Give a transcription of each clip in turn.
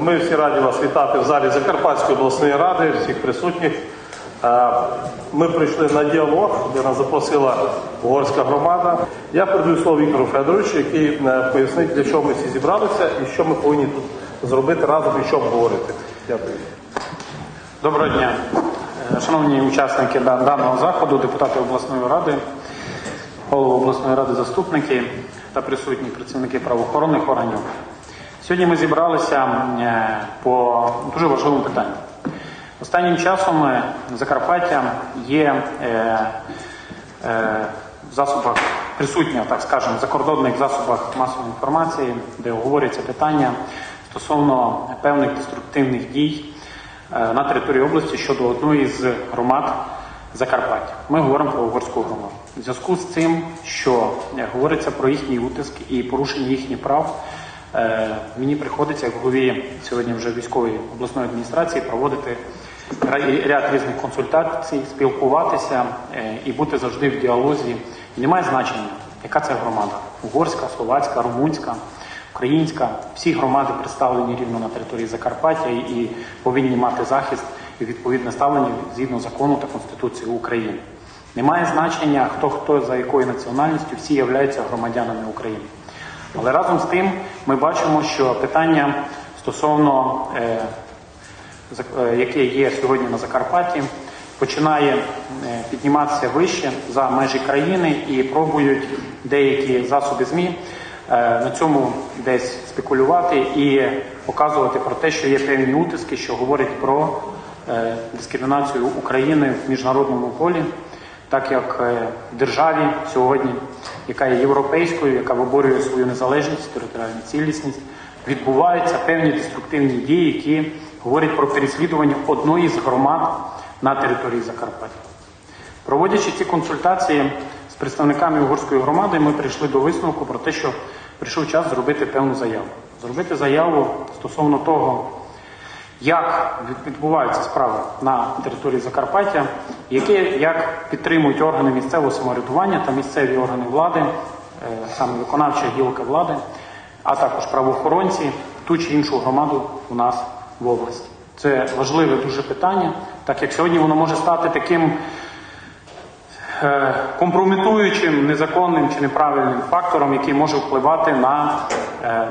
Ми всі раді вас вітати в залі Закарпатської обласної ради, всіх присутніх. Ми прийшли на діалог, де нас запросила угорська громада. Я передаю слово Віктору Федоровичу, який е, пояснить, для чого ми всі зібралися і що ми повинні тут зробити разом і що обговорити. Дякую. Доброго дня, Е, шановні учасники даного заходу, депутати обласної ради, голови обласної ради, заступники та присутні працівники правоохоронних органів. Сьогодні ми зібралися е, по дуже важливому питанню. Останнім часом е, Закарпаття є е, в засобах присутня, так скажемо, в закордонних засобах масової інформації, де говоряться питання стосовно певних деструктивних дій на території області щодо одної з громад Закарпаття. Ми говоримо про угорську громаду. В зв'язку з цим, що говориться про їхній утиск і порушення їхніх прав, мені приходиться як голові сьогодні вже військової обласної адміністрації проводити ряд різних консультацій, спілкуватися е, і бути завжди в діалозі. І немає значення, яка це громада: угорська, словацька, румунська, українська. Всі громади представлені рівно на території Закарпаття і повинні мати захист і відповідне ставлення згідно закону та Конституції України. Немає значення, хто хто за якою національністю, всі являються громадянами України. Але разом з тим ми бачимо, що питання стосовно е, е, яке є сьогодні на Закарпатті, починає е, підніматися вище за межі країни і пробують деякі засоби ЗМІ на цьому десь спекулювати і показувати про те, що є певні утиски, що говорять про дискримінацію України в міжнародному полі, так як державі сьогодні, яка є європейською, яка виборює свою незалежність, територіальну цілісність, відбуваються певні деструктивні дії, які говорять про переслідування одної з громад на території Закарпаття. Проводячи ці консультації з представниками угорської громади, ми прийшли до висновку про те, що прийшов час зробити певну заяву. Зробити заяву стосовно того, як відбуваються справи на території Закарпаття, які як підтримують органи місцевого самоврядування та місцеві органи влади, е, саме виконавча гілка влади, а також правоохоронці ту чи іншу громаду у нас в області. Це важливе дуже питання, так як сьогодні воно може стати таким е, компрометуючим, незаконним чи неправильним фактором, який може впливати на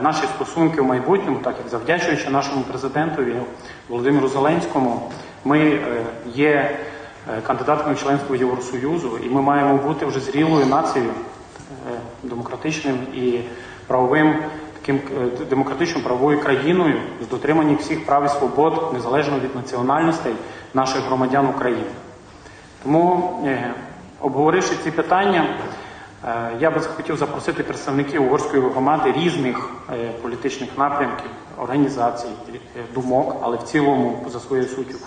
наші стосунки в майбутньому, так як завдячуючи нашому президентові Володимиру Зеленському, ми е, є е, кандидатами в членство Євросоюзу, і ми маємо бути вже зрілою нацією, е, демократичним і правовим. Таким е, демократичною правовою країною з дотриманням всіх прав і свобод незалежно від національностей наших громадян України. Тому, е, обговоривши ці питання, е, я би хотів запросити представників угорської громади різних е, політичних напрямків, організацій, е, думок, але в цілому за своєю суттю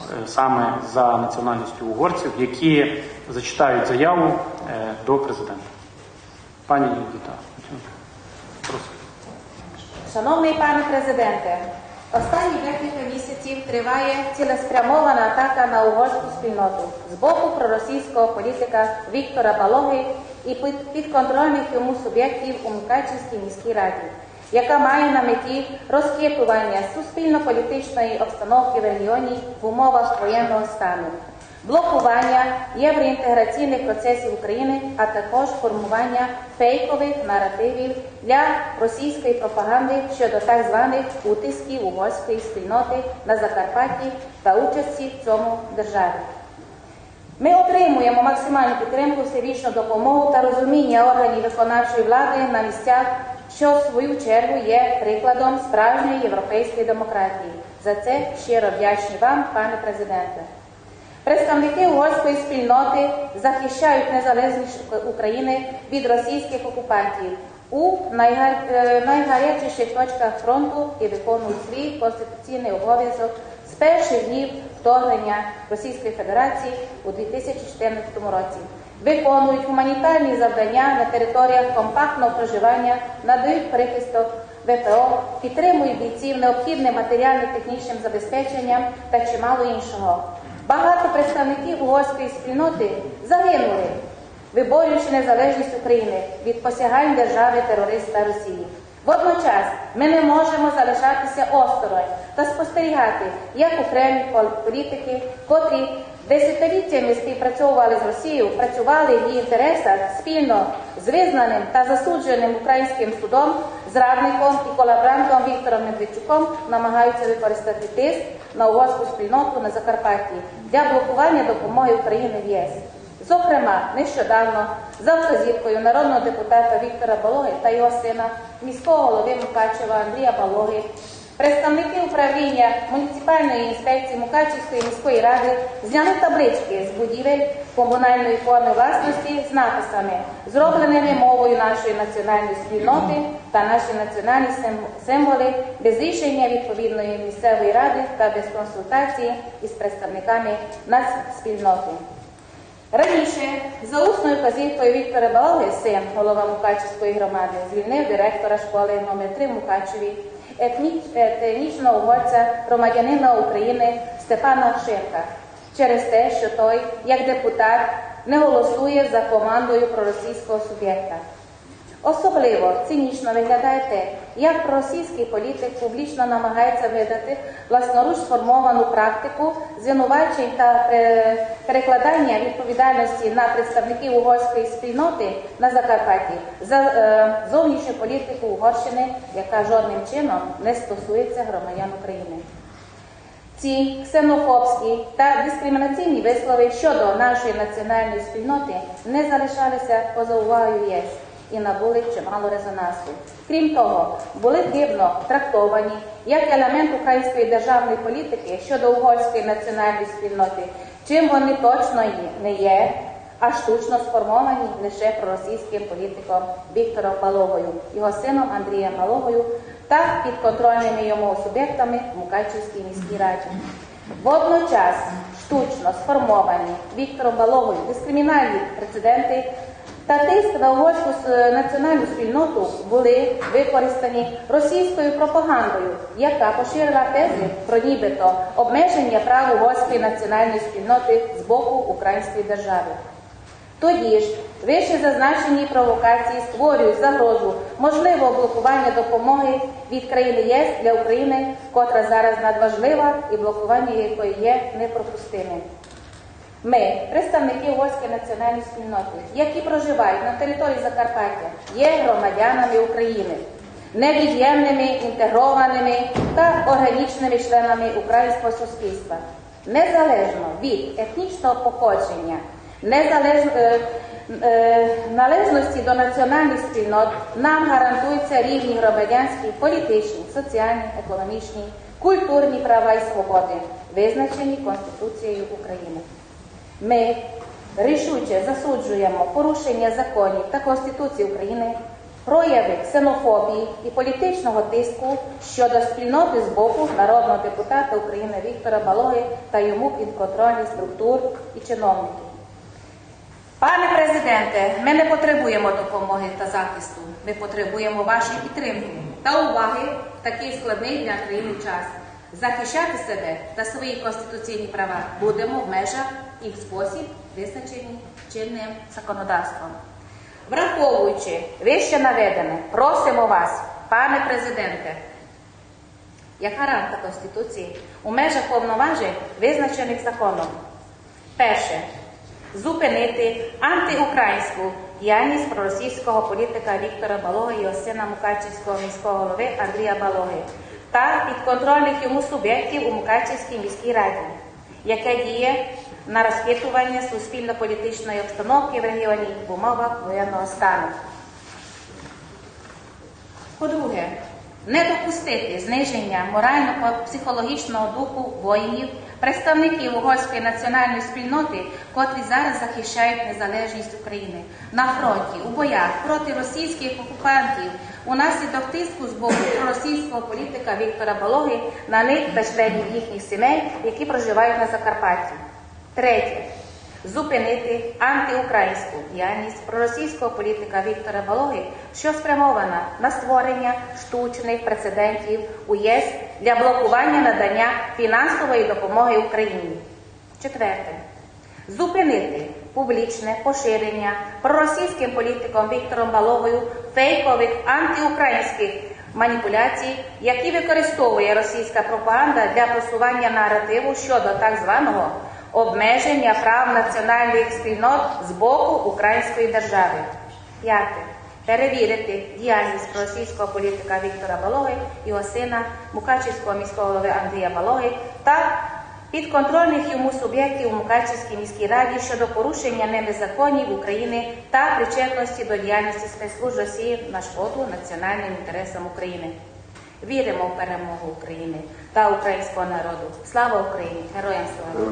е, саме за національністю угорців, які зачитають заяву е, до президента. Пані Юдіта, прошу. Шановний пане президенте, останні декілька місяців триває цілеспрямована атака на угорську спільноту з боку проросійського політика Віктора Балоги і підконтрольних йому суб'єктів у Мукачівській міській раді, яка має на меті розкріпування суспільно-політичної обстановки в регіоні в умовах воєнного стану блокування євроінтеграційних процесів України, а також формування фейкових наративів для російської пропаганди щодо так званих утисків угорської спільноти на Закарпатті та участі в цьому державі. Ми отримуємо максимальну підтримку, всебічну допомогу та розуміння органів виконавчої влади на місцях, що в свою чергу є прикладом справжньої європейської демократії. За це щиро вдячні вам, пане президенте. Представники угорської спільноти захищають незалежність України від російських окупантів у е, найгарячіших точках фронту і виконують свій конституційний обов'язок з перших днів вторгнення Російської Федерації у 2014 році. Виконують гуманітарні завдання на територіях компактного проживання, надають прихисток ВПО, підтримують бійців необхідним матеріально-технічним забезпеченням та чимало іншого. Багато представників угорської спільноти загинули, виборюючи незалежність України від посягань держави терориста Росії. Водночас ми не можемо залишатися осторонь та спостерігати, як окремі політики, котрі десятиліттями співпрацьовували з Росією, працювали в її інтересах спільно з визнаним та засудженим українським судом, зрадником і колаборантом Віктором Медведчуком намагаються використати тиск на угорську спільноту на Закарпатті для блокування допомоги України в ЄС. Зокрема, нещодавно за вказівкою народного депутата Віктора Балоги та його сина, міського голови Мукачева Андрія Балоги, представники управління муніципальної інспекції Мукачівської міської ради зняли таблички з будівель комунальної форми власності з написами, зробленими мовою нашої національної спільноти та наші національні символи без рішення відповідної місцевої ради та без консультації із представниками нацспільноти. Раніше, за усною вказівкою Віктора Балоги, син голова Мукачівської громади, звільнив директора школи номер 3 в Мукачеві, етні- етнічного угорця, громадянина України Степана Ширка, через те, що той, як депутат, не голосує за командою проросійського суб'єкта. Особливо цинічно виглядає те, як проросійський політик публічно намагається видати власноруч сформовану практику звинувачень та е, перекладання відповідальності на представників угорської спільноти на Закарпатті за е, зовнішню політику Угорщини, яка жодним чином не стосується громадян України. Ці ксенофобські та дискримінаційні вислови щодо нашої національної спільноти не залишалися поза увагою ЄС і набули чимало резонансу. Крім того, були хибно трактовані як елемент української державної політики щодо угорської національної спільноти, чим вони точно не є, а штучно сформовані лише проросійським політиком Віктором Балогою, його сином Андрієм Балогою та підконтрольними йому суб'єктами в Мукачівській міській раді. Водночас штучно сформовані Віктором Балогою дискримінальні прецеденти та тиск на угорську національну спільноту були використані російською пропагандою, яка поширила тези про нібито обмеження прав угорської національної спільноти з боку української держави. Тоді ж вище зазначені провокації створюють загрозу можливого блокування допомоги від країни ЄС для України, котра зараз надважлива і блокування якої є непропустимим. Ми, представники угорської національної спільноти, які проживають на території Закарпаття, є громадянами України, невід'ємними, інтегрованими та органічними членами українського суспільства, незалежно від етнічного походження, незалежно, е, е, належності до національних спільнот, нам гарантуються рівні громадянські, політичні, соціальні, економічні, культурні права і свободи, визначені Конституцією України. Ми рішуче засуджуємо порушення законів та Конституції України, прояви ксенофобії і політичного тиску щодо спільноти з боку народного депутата України Віктора Балоги та йому підконтрольних структур і чиновників. Пане президенте, ми не потребуємо допомоги та захисту. Ми потребуємо вашої підтримки та уваги в такий складний для країни час. Захищати себе та свої конституційні права будемо в межах і в спосіб, визначений чинним законодавством. Враховуючи вище наведене, просимо вас, пане президенте, як гаранта Конституції у межах повноважень, визначених законом. Перше. Зупинити антиукраїнську діяльність проросійського політика Віктора Балоги і його сина Мукачівського міського голови Андрія Балоги та підконтрольних йому суб'єктів у Мукачівській міській раді, яке діє на розхитування суспільно-політичної обстановки в регіоні в умовах воєнного стану. По-друге, не допустити зниження морально-психологічного духу воїнів, представників угорської національної спільноти, котрі зараз захищають незалежність України на фронті, у боях проти російських окупантів, унаслідок тиску з боку проросійського політика Віктора Балоги на них та членів їхніх сімей, які проживають на Закарпатті. Третє зупинити антиукраїнську діяльність проросійського політика Віктора Балоги, що спрямована на створення штучних прецедентів у ЄС для блокування надання фінансової допомоги Україні. Четверте. Зупинити публічне поширення проросійським політиком Віктором Балогою фейкових антиукраїнських маніпуляцій, які використовує російська пропаганда для просування наративу щодо так званого обмеження прав національних спільнот з боку української держави. П'яте. Перевірити діяльність російського політика Віктора Балоги, його сина, Мукачівського міського голови Андрія Балоги та підконтрольних йому суб'єктів у Мукачівській міській раді щодо порушення ними законів України та причетності до діяльності спецслужб Росії на шкоду національним інтересам України. Віримо в перемогу України та українського народу. Слава Україні! Героям слава!